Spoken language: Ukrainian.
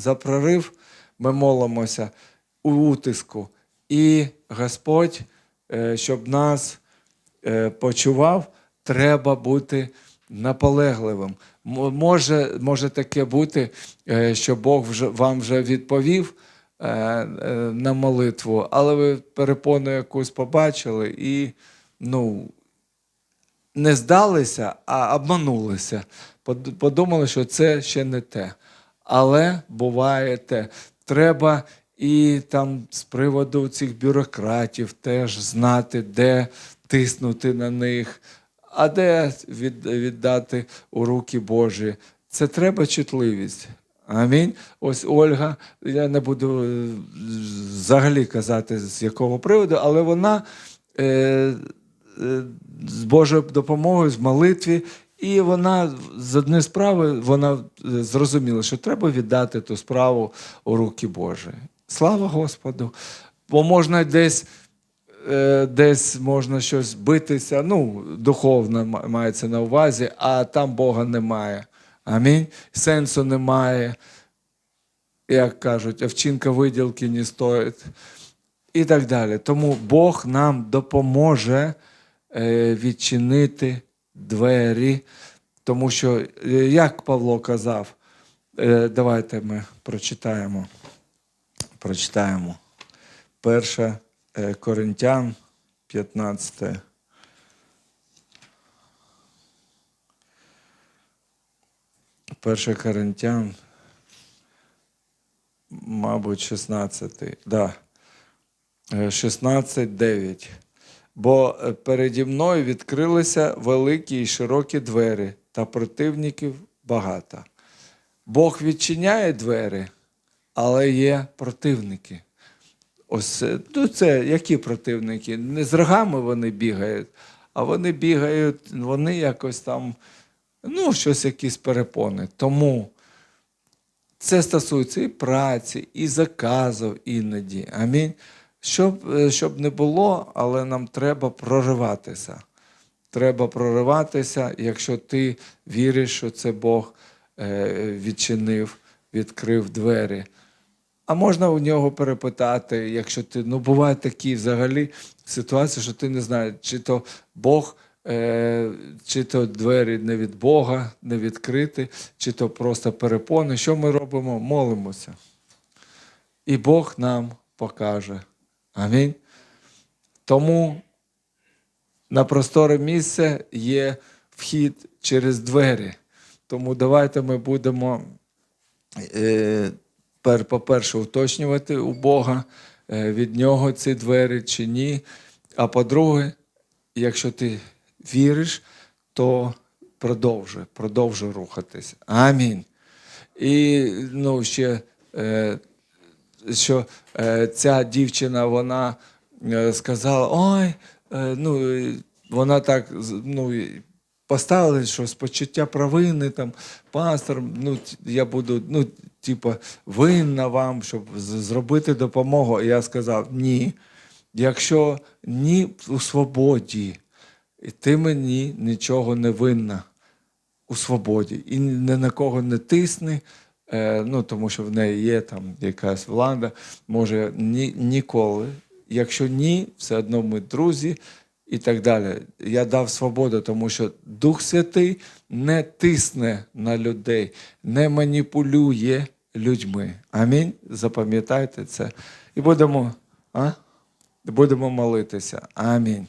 за прорив ми молимося у утиску. І Господь, е, щоб нас е, почував, треба бути наполегливим. Може, може таке бути, е, що Бог вже, вам вже відповів на молитву, але ви перепону якусь побачили і ну, не здалися, а обманулися. Подумали, що це ще не те. Але буває. Треба і там з приводу цих бюрократів теж знати, де тиснути на них, а де від, віддати у руки Божі. Це треба чутливість. Амінь. Ось Ольга, я не буду е, взагалі казати з якого приводу, але вона е, е, з Божою допомогою, з молитві, і вона з однієї справи вона е, зрозуміла, що треба віддати ту справу у руки Божі. Слава Господу! Бо можна десь. е, Десь можна щось битися, ну, духовно ма- мається на увазі, а там Бога немає. Амінь. Сенсу немає. Як кажуть, овчинка виділки не стоїть. І так далі. Тому Бог нам допоможе е, відчинити двері, тому що, е, як Павло казав, е, давайте ми прочитаємо. Прочитаємо. Перша е, Коринтян, 15. Перша Коринтян, мабуть, 16. Да. 16, 9. Бо е, переді мною відкрилися великі і широкі двері, та противників багато. Бог відчиняє двері, але є противники. Ось е, ну це які противники? Не з рогами вони бігають, а вони бігають, вони якось там, ну, щось якісь перепони. Тому це стосується і праці, і заказів іноді. Амінь. Щоб, е, щоб не було, але нам треба прориватися. Треба прориватися, якщо ти віриш, що це Бог е, відчинив, відкрив двері. А можна у нього перепитати, якщо ти, ну буває такі взагалі ситуації, що ти не знаєш, чи то Бог, е, чи то двері не від Бога, не відкриті, чи то просто перепони. Що ми робимо? Молимося. І Бог нам покаже. Амінь. Тому на просторе місце є вхід через двері. Тому давайте ми будемо, е, по-перше, уточнювати у Бога е, від нього ці двері чи ні. А по-друге, якщо ти віриш, то продовжуй, продовжуй рухатись. Амінь. І ну, ще, е, що е, ця дівчина, вона е, сказала: ой, е, ну, вона так ну, поставила, що з почуття провини, там, пастор, ну, я буду, ну, типа, винна вам, щоб зробити допомогу. І я сказав: ні. Якщо ні у свободі, і ти мені нічого не винна у свободі. І ні на кого не тисни, ну, тому що в неї є там якась влада, може ні, ніколи. Якщо ні, все одно ми друзі і так далі. Я дав свободу, тому що Дух Святий не тисне на людей, не маніпулює людьми. Амінь. Запам'ятайте це. І будемо, а? будемо молитися. Амінь.